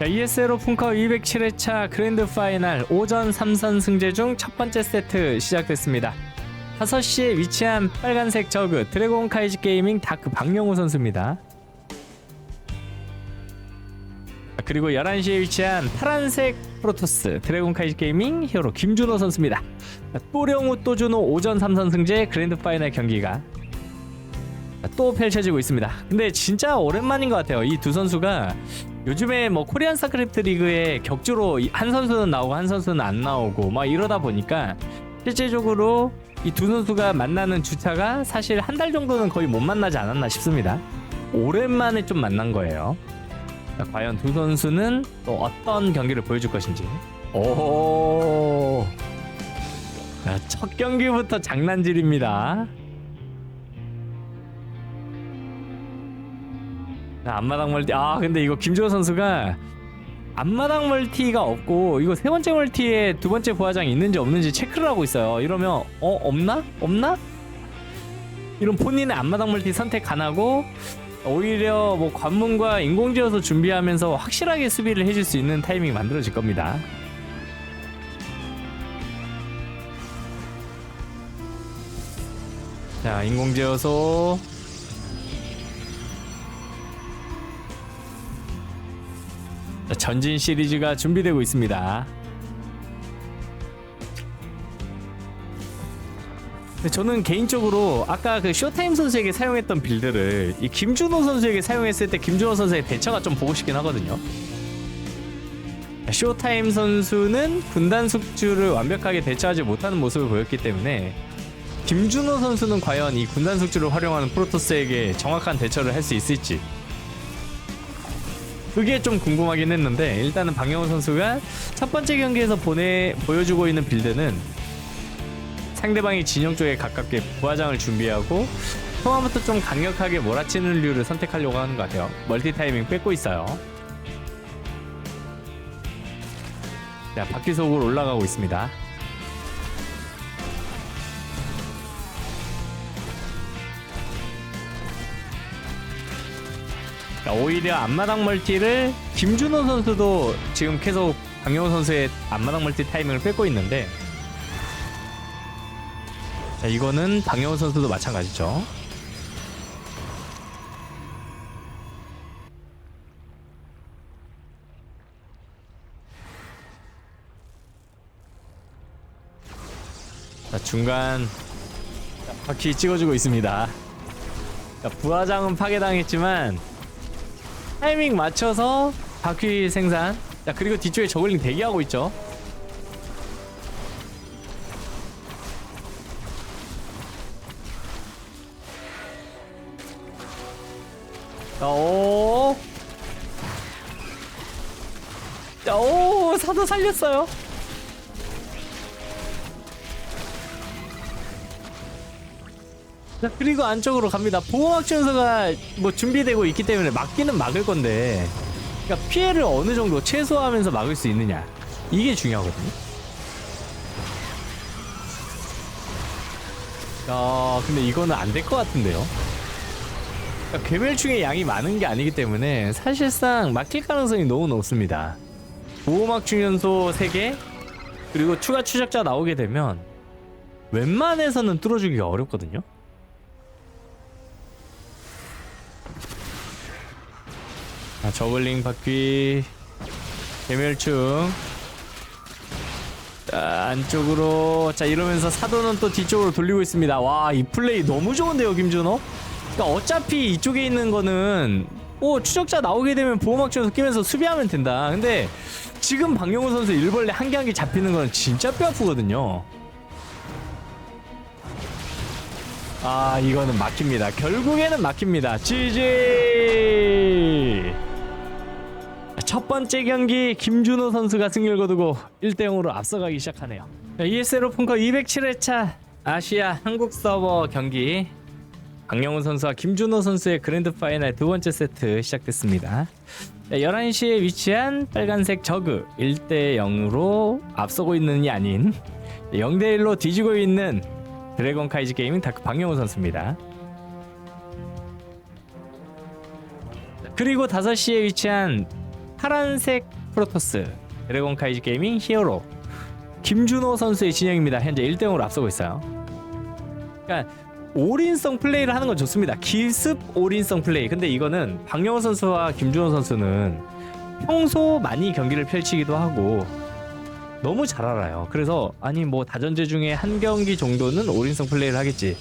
자, ESL 오픈컵 207회차 그랜드 파이널 오전 3선 승제 중 첫 번째 세트 시작됐습니다. 5시에 위치한 빨간색 저그 드래곤 카이지 게이밍 다크 박영호 선수입니다. 자, 그리고 11시에 위치한 파란색 프로토스 드래곤 카이지 게이밍 히어로 김준호 선수입니다. 자, 또령우 또준호 오전 3선 승제 그랜드 파이널 경기가 또 펼쳐지고 있습니다. 근데 진짜 오랜만인 것 같아요. 이 두 선수가 요즘에 뭐 코리안 스타크래프트 리그에 격주로 이한 선수는 나오고 한 선수는 안 나오고 막 이러다 보니까 실제적으로 이 두 선수가 만나는 주차가 사실 한 달 정도는 거의 못 만나지 않았나 싶습니다. 오랜만에 좀 만난 거예요. 자, 과연 두 선수는 또 어떤 경기를 보여줄 것인지. 오. 자, 첫 경기부터 장난질입니다. 앞마당 멀티. 아, 근데 이거 김주호 선수가 앞마당 멀티가 없고 이거 세 번째 멀티에 두 번째 부하장이 있는지 없는지 체크를 하고 있어요. 이러면 어 없나? 없나? 이런 본인의 앞마당 멀티 선택 안 하고 오히려 뭐 관문과 인공지어서 준비하면서 확실하게 수비를 해줄 수 있는 타이밍이 만들어질 겁니다. 자, 인공지어소 전진 시리즈가 준비되고 있습니다. 저는 개인적으로 아까 그 쇼타임 선수에게 사용했던 빌드를 이 김준호 선수에게 사용했을 때 김준호 선수의 대처가 좀 보고 싶긴 하거든요. 자, 쇼타임 선수는 군단 숙주를 완벽하게 대처하지 못하는 모습을 보였기 때문에 김준호 선수는 과연 이 군단 숙주를 활용하는 프로토스에게 정확한 대처를 할 수 있을지 그게 좀 궁금하긴 했는데 일단은 박영호 선수가 첫 번째 경기에서 보내 보여주고 있는 빌드는 상대방이 진영 쪽에 가깝게 부하장을 준비하고 처음부터 좀 강력하게 몰아치는 류를 선택하려고 하는 것 같아요. 멀티 타이밍 뺏고 있어요. 자, 바퀴 속으로 올라가고 있습니다. 자, 오히려 앞마당 멀티를 김준호 선수도 지금 계속 강영호 선수의 앞마당 멀티 타이밍을 뺏고 있는데 자 이거는 박영호 선수도 마찬가지죠. 자 중간 자, 바퀴 찍어주고 있습니다. 자, 부하장은 파괴당했지만 타이밍 맞춰서 바퀴 생산. 자 그리고 뒤쪽에 저글링 대기하고 있죠. 자, 오. 자, 오, 사도 살렸어요. 자, 그리고 안쪽으로 갑니다. 보호막 준서가 뭐 준비되고 있기 때문에 막기는 막을 건데, 그러니까 피해를 어느 정도 최소화하면서 막을 수 있느냐. 이게 중요하거든요. 야, 근데 이거는 안 될 것 같은데요. 그러니까 괴멸충의 양이 많은 게 아니기 때문에 사실상 막힐 가능성이 너무 높습니다. 보호막 충연소 3개 그리고 추가 추적자 나오게 되면 웬만해서는 뚫어주기가 어렵거든요. 저글링 바퀴 괴멸충 자, 안쪽으로 자 이러면서 사도는 또 뒤쪽으로 돌리고 있습니다. 와 이 플레이 너무 좋은데요 김준호? 그러니까 어차피 이쪽에 있는 거는 오 추적자 나오게 되면 보호막 쪽에서 끼면서 수비하면 된다. 근데 지금 박영호 선수 일벌레 한 개 한 개 잡히는 건 진짜 뼈 아프거든요. 아 이거는 막힙니다. 결국에는 막힙니다. GG. 첫 번째 경기 김준호 선수가 승리를 거두고 1대 0으로 앞서가기 시작하네요. ESL 오픈컵 207회차 아시아 한국 서버 경기 박영훈 선수와 김준호 선수의 그랜드 파이널 두 번째 세트 시작됐습니다. 11시에 위치한 빨간색 저그 1대 0으로 앞서고 있는이 아닌 0대 1로 뒤지고 있는 드래곤 카이지 게이밍 다크 박영훈 선수입니다. 그리고 5시에 위치한 파란색 프로토스 드래곤 카이지 게이밍 히어로 김준호 선수의 진영입니다. 현재 1대0으로 앞서고 있어요. 그러니까 올인성 플레이를 하는 건 좋습니다. 기습 올인성 플레이. 근데 이거는 박영호 선수와 김준호 선수는 평소 많이 경기를 펼치기도 하고 너무 잘 알아요. 그래서 아니 뭐 다전제 중에 한 경기 정도는 올인성 플레이를 하겠지.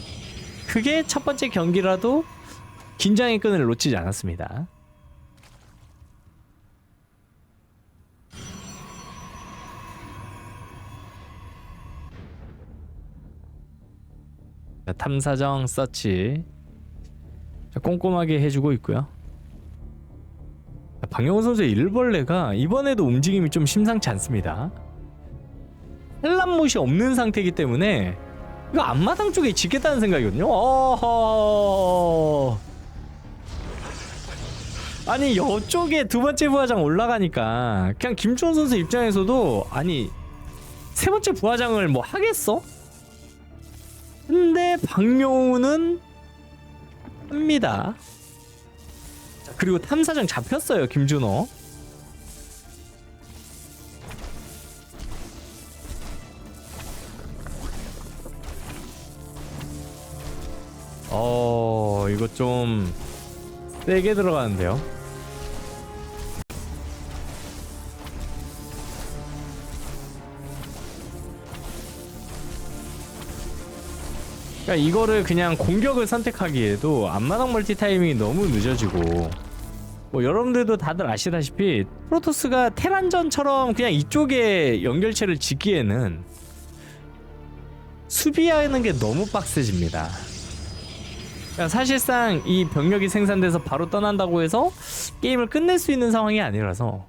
그게 첫 번째 경기라도 긴장의 끈을 놓치지 않았습니다. 자, 탐사정 서치 자, 꼼꼼하게 해주고 있고요. 자, 박영호 선수의 일벌레가 이번에도 움직임이 좀 심상치 않습니다. 헬람못이 없는 상태이기 때문에 이거 앞마당 쪽에 짓겠다는 생각이거든요. 어허. 아니 이쪽에 두 번째 부하장 올라가니까 그냥 김주원 선수 입장에서도 아니 세 번째 부하장을 뭐 하겠어? 근데 박용우는 합니다. 자, 그리고 탐사정 잡혔어요 김준호. 어 이거 좀 세게 들어가는데요. 그러니까 이거를 그냥 공격을 선택하기에도 앞마당 멀티 타이밍이 너무 늦어지고 뭐 여러분들도 다들 아시다시피 프로토스가 테란전처럼 그냥 이쪽에 연결체를 짓기에는 수비하는 게 너무 빡세집니다. 그러니까 사실상 이 병력이 생산돼서 바로 떠난다고 해서 게임을 끝낼 수 있는 상황이 아니라서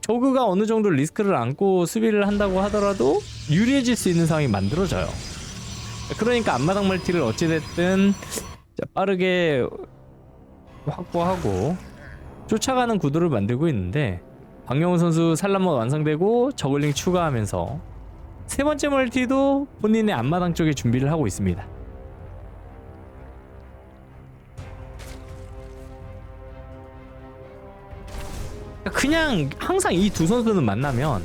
저그가 어느 정도 리스크를 안고 수비를 한다고 하더라도 유리해질 수 있는 상황이 만들어져요. 그러니까 앞마당 멀티를 어찌됐든 자, 빠르게 확보하고 쫓아가는 구도를 만들고 있는데 박영호 선수 산란mod 완성되고 저글링 추가하면서 세 번째 멀티도 본인의 앞마당 쪽에 준비를 하고 있습니다. 그냥 항상 이 두 선수는 만나면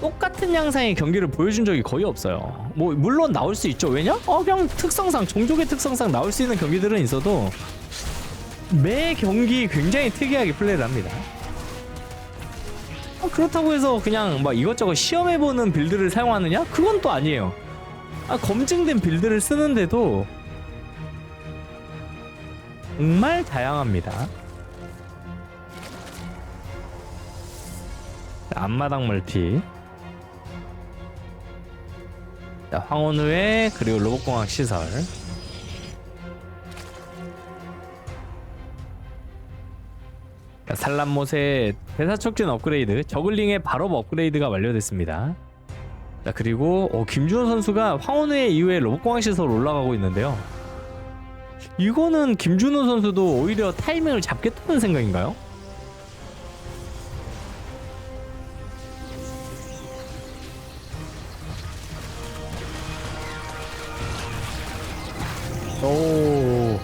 똑같은 양상의 경기를 보여준 적이 거의 없어요. 뭐 물론 나올 수 있죠. 왜냐? 어 그냥 특성상 종족의 특성상 나올 수 있는 경기들은 있어도 매 경기 굉장히 특이하게 플레이를 합니다. 어, 그렇다고 해서 그냥 막 이것저것 시험해보는 빌드를 사용하느냐? 그건 또 아니에요. 아, 검증된 빌드를 쓰는데도 정말 다양합니다. 자, 앞마당 멀티. 자, 황혼우회 그리고 로봇공학 시설. 자, 산란못의 대사 촉진 업그레이드, 저글링의 발업 업그레이드가 완료됐습니다. 자, 그리고 어, 김준호 선수가 황혼우회 이후에 로봇공학 시설 올라가고 있는데요. 이거는 김준호 선수도 오히려 타이밍을 잡겠다는 생각인가요? 오.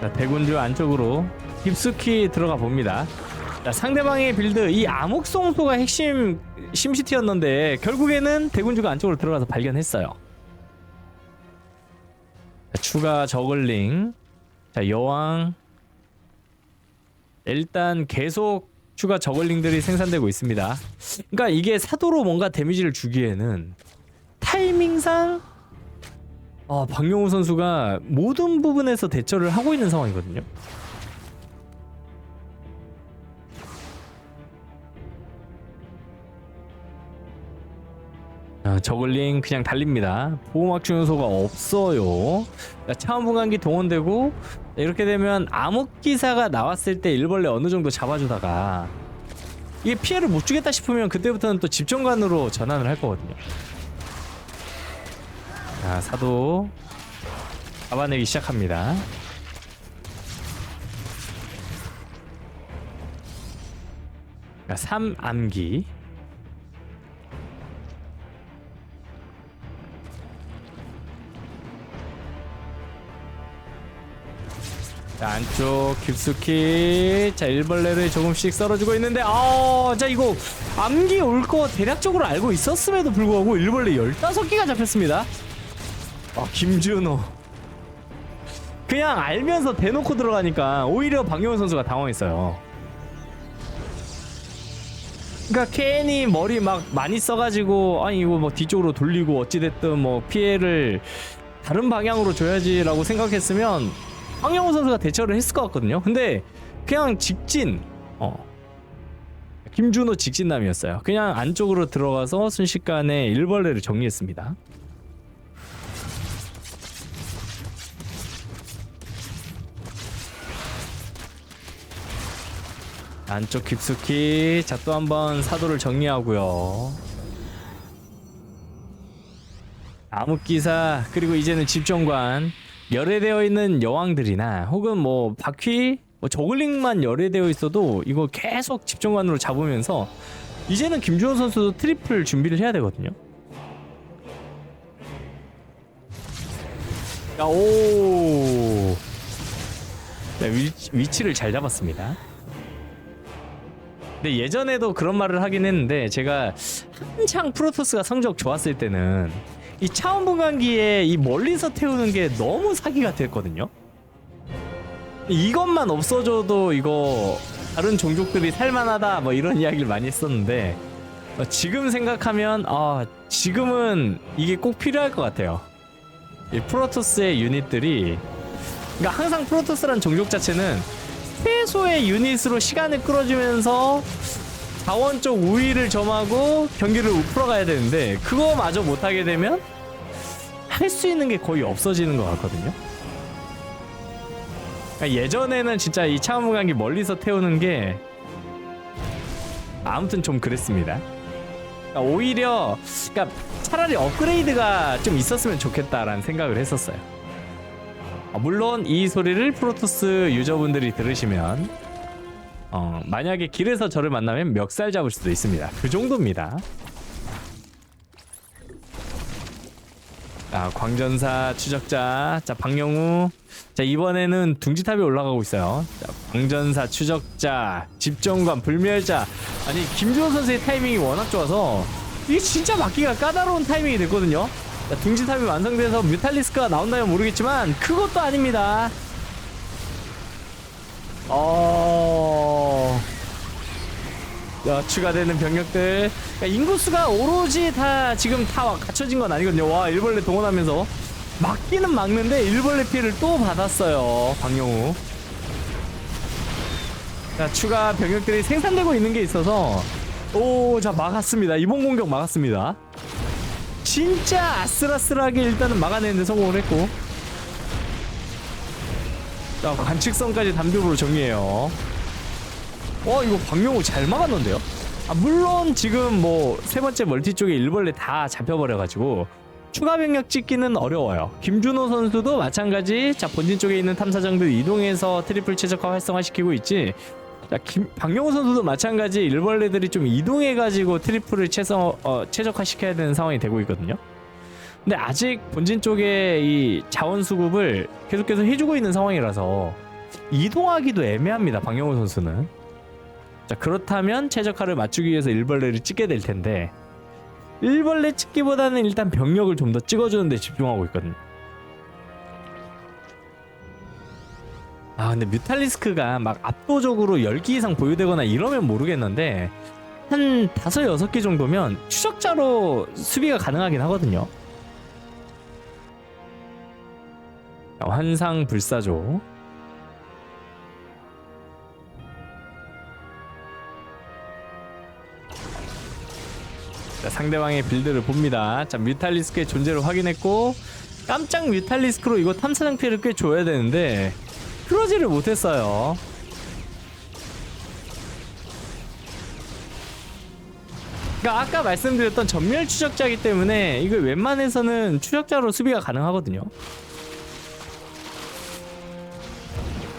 자, 대군주 안쪽으로 깊숙이 들어가 봅니다. 자, 상대방의 빌드 이 암흑송소가 핵심 심시티였는데 결국에는 대군주가 안쪽으로 들어가서 발견했어요. 자, 추가 저글링. 자, 여왕. 일단 계속 추가 저글링들이 생산되고 있습니다. 그러니까 이게 사도로 뭔가 데미지를 주기에는 타이밍상 어, 박용우 선수가 모든 부분에서 대처를 하고 있는 상황이거든요. 아, 저글링 그냥 달립니다. 보호막 중요소가 없어요. 자, 차원 분간기 동원되고 이렇게 되면 암흑기사가 나왔을 때 일벌레 어느 정도 잡아주다가 이게 피해를 못 주겠다 싶으면 그때부터는 또 집정관으로 전환을 할 거거든요. 자, 사도 잡아내기 시작합니다. 자, 3암기. 자, 안쪽 깊숙이. 자 일벌레를 조금씩 썰어주고 있는데 아자 이거 암기 올 거 대략적으로 알고 있었음에도 불구하고 일벌레 15개가 잡혔습니다 아 김준호 그냥 알면서 대놓고 들어가니까 오히려 박용훈 선수가 당황했어요 그러니까 괜히 머리 막 많이 써가지고 아니 이거 뭐 뒤쪽으로 돌리고 어찌됐든 뭐 피해를 다른 방향으로 줘야지라고 생각했으면 황영호 선수가 대처를 했을 것 같거든요. 근데 그냥 직진, 어. 김준호 직진남이었어요. 그냥 안쪽으로 들어가서 순식간에 일벌레를 정리했습니다. 안쪽 깊숙이 자 또 한번 사도를 정리하고요. 암흑기사 그리고 이제는 집정관 열애되어 있는 여왕들이나 혹은 뭐 바퀴 뭐 저글링만 열애되어 있어도 이거 계속 집정관으로 잡으면서 이제는 김주호 선수도 트리플 준비를 해야 되거든요. 야, 오. 자, 위치, 위치를 잘 잡았습니다. 근데 예전에도 그런 말을 하긴 했는데 제가 한창 프로토스가 성적 좋았을 때는 이 차원 분간기에 이 멀리서 태우는 게 너무 사기 같았거든요. 이것만 없어져도 이거 다른 종족들이 살만하다 뭐 이런 이야기를 많이 했었는데 어, 지금 생각하면 아 지금은 이게 꼭 필요할 것 같아요. 이 프로토스의 유닛들이 그러니까 항상 프로토스란 종족 자체는 최소의 유닛으로 시간을 끌어주면서 자원적 우위를 점하고 경기를 풀어가야 되는데 그거마저 못하게 되면 할 수 있는 게 거의 없어지는 것 같거든요. 그러니까 예전에는 진짜 이 차무강기 멀리서 태우는 게 아무튼 좀 그랬습니다. 그러니까 오히려 그러니까 차라리 업그레이드가 좀 있었으면 좋겠다라는 생각을 했었어요. 어, 물론 이 소리를 프로토스 유저분들이 들으시면 어, 만약에 길에서 저를 만나면 멱살 잡을 수도 있습니다. 그 정도입니다. 자, 광전사 추적자. 자, 박영우. 자, 이번에는 둥지탑에 올라가고 있어요. 자, 광전사 추적자, 집정관, 불멸자. 아니, 김주호 선수의 타이밍이 워낙 좋아서 이게 진짜 막기가 까다로운 타이밍이 됐거든요. 자, 둥지탑이 완성돼서 뮤탈리스크가 나온다면 모르겠지만 그것도 아닙니다. 어. 야, 추가되는 병력들. 그러니까 인구수가 오로지 다 지금 다 갖춰진 건 아니거든요. 와, 일벌레 동원하면서 막기는 막는데 일벌레 피해를 또 받았어요. 박영우. 자, 추가 병력들이 생산되고 있는 게 있어서 오, 자 막았습니다. 이번 공격 막았습니다. 진짜 아슬아슬하게 일단은 막아내는데 성공을 했고. 자 관측선까지 단독으로 정리해요. 어 이거 박명호 잘 막았는데요? 아 물론 지금 뭐 세 번째 멀티 쪽에 일벌레 다 잡혀버려가지고 추가 병력 찍기는 어려워요. 김준호 선수도 마찬가지. 자 본진 쪽에 있는 탐사정들 이동해서 트리플 최적화 활성화시키고 있지 자 김, 박명호 선수도 마찬가지 일벌레들이 좀 이동해가지고 트리플을 최소, 어, 최적화시켜야 되는 상황이 되고 있거든요 근데 아직 본진 쪽에 이 자원 수급을 계속해서 해주고 있는 상황이라서 이동하기도 애매합니다. 박영호 선수는. 자 그렇다면 최적화를 맞추기 위해서 일벌레를 찍게 될 텐데 일벌레 찍기보다는 일단 병력을 좀 더 찍어주는 데 집중하고 있거든요. 근데 뮤탈리스크가 막 압도적으로 10기 이상 보유되거나 이러면 모르겠는데 한 5, 6개 정도면 추적자로 수비가 가능하긴 하거든요. 환상 불사조 자, 상대방의 빌드를 봅니다 자 뮤탈리스크의 존재를 확인했고 깜짝 뮤탈리스크로 이거 탐사장 피해를 꽤 줘야 되는데 그러지를 못했어요 그러니까 아까 말씀드렸던 전멸 추적자이기 때문에 이거 웬만해서는 추적자로 수비가 가능하거든요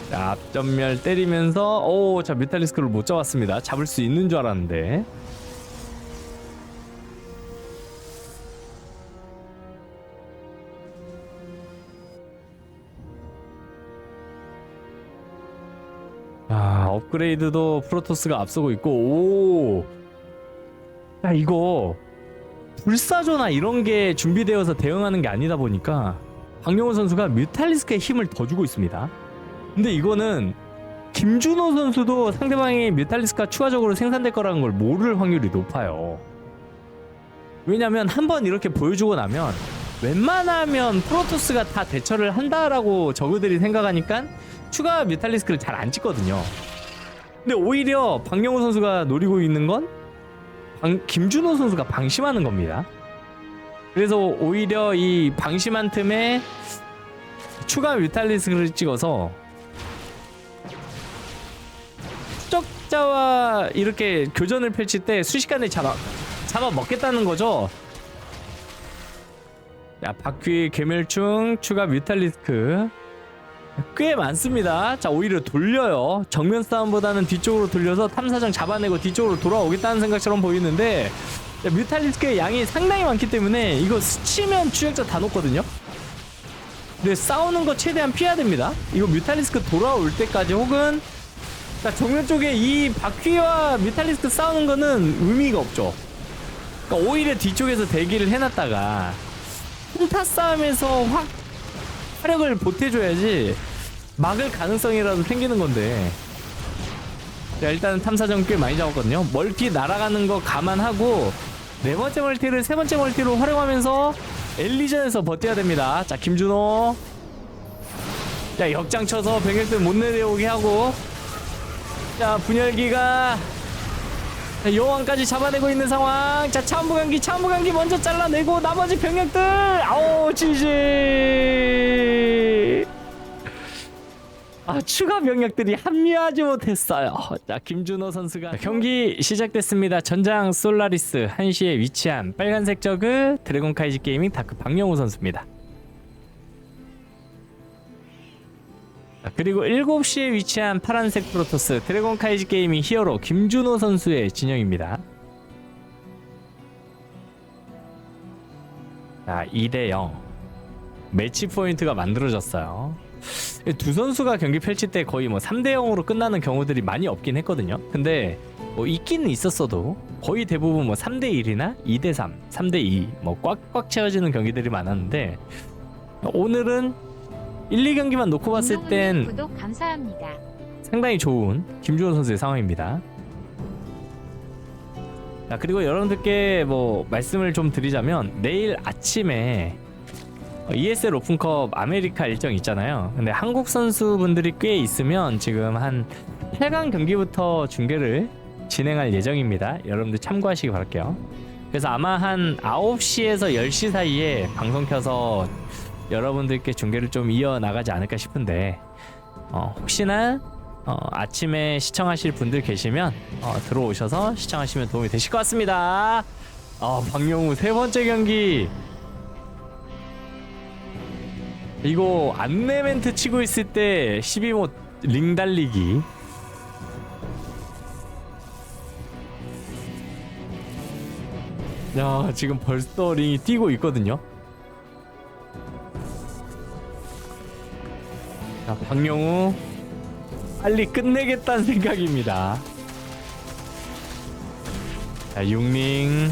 자, 앞전멸 때리면서 오, 자 뮤탈리스크를 못 잡았습니다. 잡을 수 있는 줄 알았는데. 업그레이드도 프로토스가 앞서고 있고 오. 야 이거 불사조나 이런 게 준비되어서 대응하는 게 아니다 보니까 박영호 선수가 뮤탈리스크에 힘을 더 주고 있습니다. 근데 이거는 김준호 선수도 상대방이 뮤탈리스크가 추가적으로 생산될 거라는 걸 모를 확률이 높아요. 왜냐면 한 번 이렇게 보여주고 나면 웬만하면 프로토스가 다 대처를 한다라고 저그들이 생각하니까 추가 뮤탈리스크를 잘 안 찍거든요. 근데 오히려 박영호 선수가 노리고 있는 건 방- 김준호 선수가 방심하는 겁니다. 그래서 오히려 이 방심한 틈에 추가 뮤탈리스크를 찍어서 추적자와 이렇게 교전을 펼칠 때 순식간에 잡아 잡아 먹겠다는 거죠. 야 바퀴 괴멸충 추가 뮤탈리스크 꽤 많습니다. 자 오히려 돌려요. 정면 싸움보다는 뒤쪽으로 돌려서 탐사정 잡아내고 뒤쪽으로 돌아오겠다는 생각처럼 보이는데 자, 뮤탈리스크의 양이 상당히 많기 때문에 이거 스치면 추적자 다 놓거든요. 근데 싸우는 거 최대한 피해야 됩니다. 이거 뮤탈리스크 돌아올 때까지 혹은 자, 정면 쪽에 이 바퀴와 뮤탈리스크 싸우는 거는 의미가 없죠. 그러니까 오히려 뒤쪽에서 대기를 해놨다가 혼타 싸움에서 확 화력을 보태줘야지 막을 가능성이라도 생기는 건데. 자, 일단은 탐사정 꽤 많이 잡았거든요. 멀티 날아가는 거 감안하고 네 번째 멀티를 세 번째 멀티로 활용하면서 엘리전에서 버텨야 됩니다. 자 김준호. 자 역장 쳐서 병력들 못 내려오게 하고. 자 분열기가 자, 여왕까지 잡아내고 있는 상황. 자, 차원부강기, 차원부강기 먼저 잘라내고 나머지 병력들. 아우, 지지. 아, 추가 병력들이 합류하지 못했어요. 자, 김준호 선수가 자, 경기 시작됐습니다. 전장 솔라리스 1시에 위치한 빨간색 저그 드래곤 카이지 게이밍 다크 박영호 선수입니다. 그리고 7시에 위치한 파란색 프로토스 드래곤 카이지 게이밍 히어로 김준호 선수의 진영입니다. 자, 2대 0. 매치 포인트가 만들어졌어요. 두 선수가 경기 펼칠 때 거의 뭐 3대 0으로 끝나는 경우들이 많이 없긴 했거든요. 근데 뭐 있기는 있었어도 거의 대부분 뭐 3대 1이나 2대 3, 3대 2 뭐 꽉꽉 채워지는 경기들이 많았는데 오늘은 1, 2경기만 놓고 봤을 땐 구독 감사합니다. 상당히 좋은 김주호 선수의 상황입니다. 자, 그리고 여러분들께 뭐 말씀을 좀 드리자면 내일 아침에 ESL 오픈컵 아메리카 일정 있잖아요. 근데 한국 선수분들이 꽤 있으면 지금 한 8강 경기부터 중계를 진행할 예정입니다. 여러분들 참고하시기 바랄게요. 그래서 아마 한 9시에서 10시 사이에 방송 켜서 여러분들께 중계를 좀 이어 나가지 않을까 싶은데 어, 혹시나 어, 아침에 시청하실 분들 계시면 어, 들어오셔서 시청하시면 도움이 되실 것 같습니다. 어, 박영우 세 번째 경기. 이거 안내 멘트 치고 있을 때 12모 링 달리기. 야 지금 벌써 링이 뛰고 있거든요 자 박영우. 빨리 끝내겠다는 생각입니다. 자 6링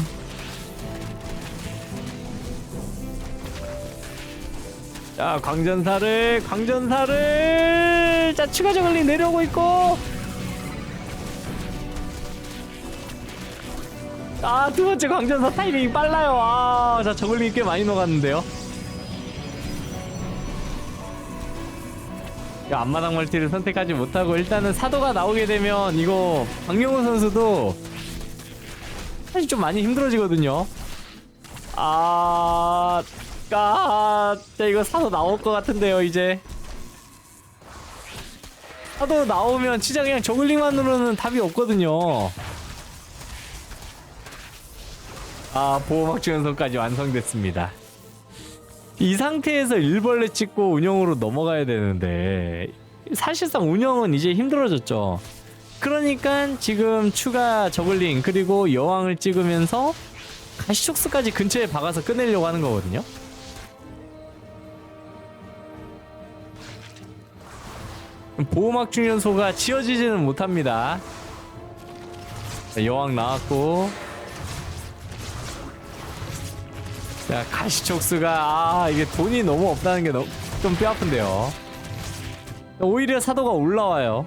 자 광전사를 광전사를. 자 추가 저글링 내려오고 있고. 아 두 번째 광전사 타이밍이 빨라요. 아 자 저글링 꽤 많이 녹았는데요 야, 앞마당 멀티를 선택하지 못하고 일단은 사도가 나오게 되면 이거 박영호 선수도 사실 좀 많이 힘들어지거든요. 아... 아, 자 이거 사도 나올 것 같은데요 이제. 사도 나오면 진짜 그냥 저글링만으로는 답이 없거든요. 아 보호막 주연선까지 완성됐습니다 이 상태에서 일벌레 찍고 운영으로 넘어가야 되는데 사실상 운영은 이제 힘들어졌죠 그러니까 지금 추가 저글링 그리고 여왕을 찍으면서 가시촉수까지 근처에 박아서 끝내려고 하는 거거든요 보호막 충전소가 지어지지는 못합니다. 자, 여왕 나왔고. 자, 가시촉수가, 아, 이게 돈이 너무 없다는 게 좀 뼈 아픈데요. 오히려 사도가 올라와요.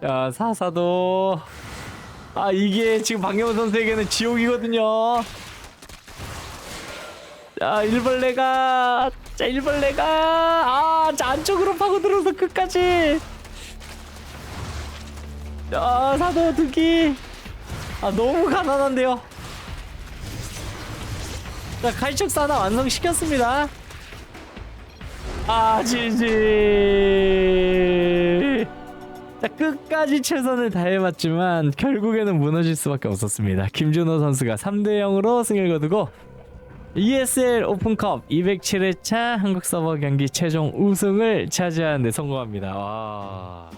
자, 사사도. 아, 이게 지금 박영호 선수에게는 지옥이거든요. 자, 일벌레가. 자, 일벌레가. 아, 자, 안쪽으로 파고들어서 끝까지. 자, 사도 두기. 아, 너무 가난한데요. 자, 카이촉스 하나 완성시켰습니다. 아, 지지. 자, 끝까지 최선을 다해봤지만 결국에는 무너질 수밖에 없었습니다. 김준호 선수가 3대 0으로 승을 거두고 ESL 오픈컵 207회차 한국 서버 경기 최종 우승을 차지하는 데 성공합니다. 와.